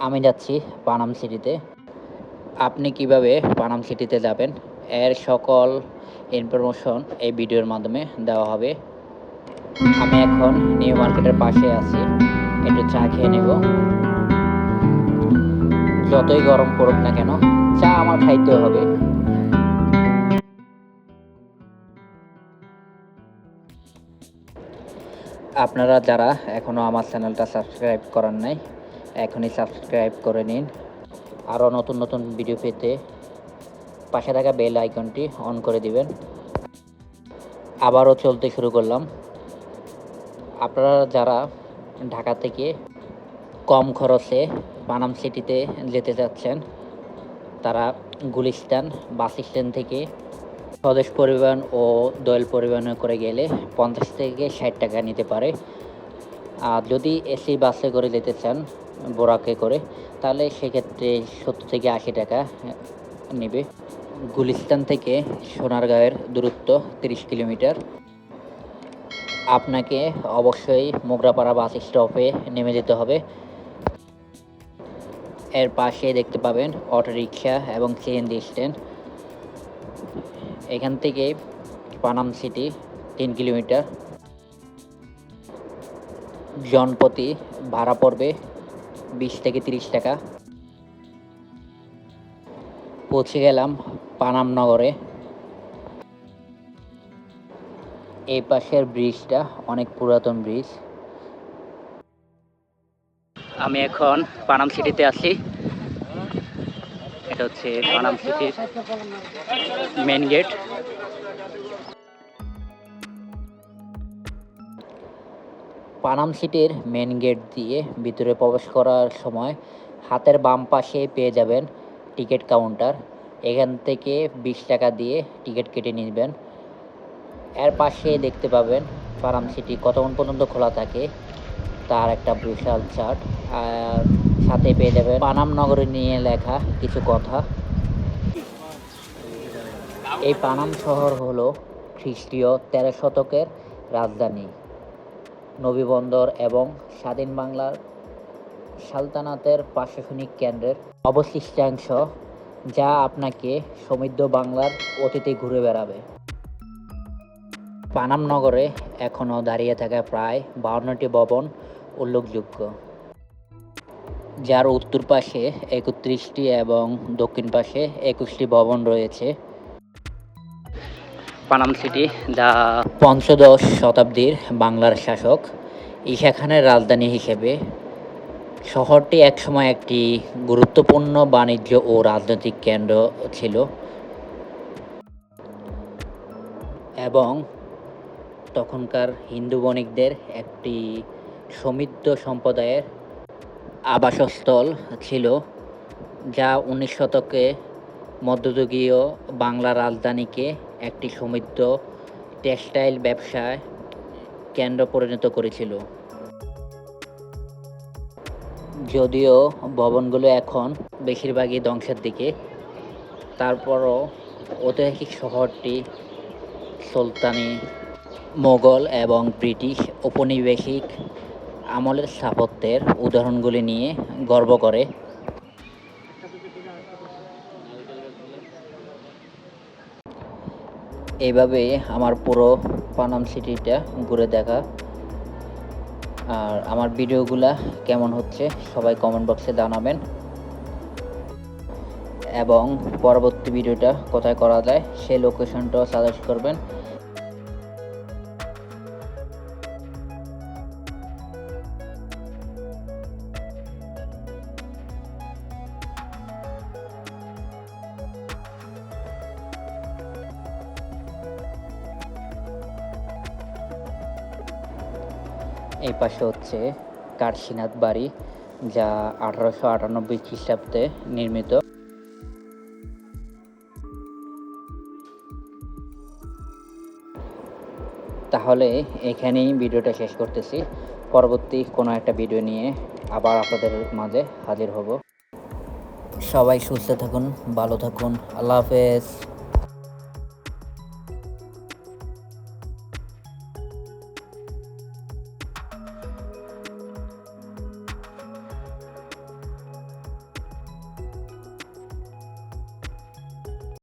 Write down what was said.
আমি যাচ্ছি পানাম সিটিতে। আপনি কীভাবে পানাম সিটিতে যাবেন? এর সকল ইনফরমেশন এই ভিডিওর মাধ্যমে দেওয়া হবে। আমি এখন নিউ মার্কেটের পাশে আছি। একটু চা খেয়ে নেব। যতই গরম পড়ুক না কেন, চা আমার খাইতে হবে। আপনারা যারা এখনও আমার চ্যানেলটা সাবস্ক্রাইব করার নাই এখনই সাবস্ক্রাইব করে নিন। আরও নতুন নতুন ভিডিও পেতে পাশে থাকা বেল আইকনটি অন করে দিবেন। আবারও চলতে শুরু করলাম। আপনারা যারা ঢাকা থেকে কম খরচে পানাম সিটিতে যেতে চাচ্ছেন, তারা গুলিস্তান বাস স্ট্যান্ড থেকে স্বদেশ পরিবহন ও দোয়েল পরিবহনে করে গেলে পঞ্চাশ থেকে ষাট টাকা নিতে পারে। আর যদি এসি বাসে করে যেতে চান বোরাকে করে, তাহলে সেক্ষেত্রে সত্তর থেকে আশি টাকা নেবে। গুলিস্তান থেকে সোনারগাঁয়ের দূরত্ব তিরিশ কিলোমিটার। আপনাকে অবশ্যই মোগরাপাড়া বাস স্টপে নেমে যেতে হবে। এর পাশে দেখতে পাবেন অটোরিকশা এবং সিএনজি স্ট্যান্ড। এখান থেকে পানাম সিটি তিন কিলোমিটার। জনপ্রতি ভাড়া পড়বে বিশ থেকে তিরিশ টাকা। পৌঁছে গেলাম পানাম নগরে। এই পাশের ব্রিজটা অনেক পুরাতন ব্রিজ। আমি এখন পানাম সিটিতে আছি। এটা হচ্ছে পানাম সিটির মেন গেট পানাম সিটির মেন গেট দিয়ে ভিতরে প্রবেশ করার সময় হাতের বাম পাশে পেয়ে যাবেন টিকিট কাউন্টার এখান থেকে বিশ টাকা দিয়ে টিকিট কেটে নেবেন। এর পাশে দেখতে পাবেন পানাম সিটি কতক্ষণ পর্যন্ত খোলা থাকে তার একটা বিশাল চার্ট আর সাথে পেয়ে যাবেন পানাম নগরী নিয়ে লেখা কিছু কথা। এই পানাম শহর হলো খ্রিস্টীয় তেরো শতকের রাজধানী। নবীবন্দর এবং স্বাধীন বাংলার সালতানাতের প্রশাসনিক কেন্দ্রের অবশিষ্টাংশ যা আপনাকে সমৃদ্ধ বাংলার অতীতে ঘুরে বেড়াবে। পানাম নগরে এখনও দাঁড়িয়ে থাকা প্রায় বাউন্নটি ভবন উল্লেখযোগ্য, যার উত্তর পাশে একত্রিশটি এবং দক্ষিণ পাশে একুশটি ভবন রয়েছে। পানাম সিটি যা পঞ্চদশ শতাব্দীর বাংলার শাসক। ঈশা খানের রাজধানী হিসেবে শহরটি একসময় একটি গুরুত্বপূর্ণ বাণিজ্য ও রাজনৈতিক কেন্দ্র ছিল। এবং তখনকার হিন্দু বণিকদের একটি সমৃদ্ধ সম্প্রদায়ের আবাসস্থল ছিল, যা উনিশ শতকে মধ্যযুগীয় বাংলা রাজধানীকে একটি সমৃদ্ধ টেক্সটাইল ব্যবসায় কেন্দ্র পরিণত করেছিল। যদিও ভবনগুলো এখন বেশিরভাগই ধ্বংসের দিকে, তারপরও ঐতিহাসিক শহরটি সুলতানি, মোগল এবং ব্রিটিশ ঔপনিবেশিক আমলের স্থাপত্যের উদাহরণগুলি নিয়ে গর্ব করে। এইভাবে আমার পুরো পানাম সিটিটা ঘুরে দেখা। আর আমার ভিডিওগুলা কেমন হচ্ছে সবাই কমেন্ট বক্সে জানাবেন। এবং পরবর্তী ভিডিওটা কোথায় করা যায় সেই লোকেশনটাও সাজেস্ট করবেন। এই পাশে হচ্ছে কার্শিনাথ বাড়ি, যা আঠারোশো আটানব্বই খ্রিস্টাব্দে নির্মিত। তাহলে এখানেই ভিডিওটা শেষ করতেছি। পরবর্তী কোনো একটা ভিডিও নিয়ে আবার আপনাদের মাঝে হাজির হব। সবাই সুস্থ থাকুন, ভালো থাকুন, আল্লাহ হাফেজ।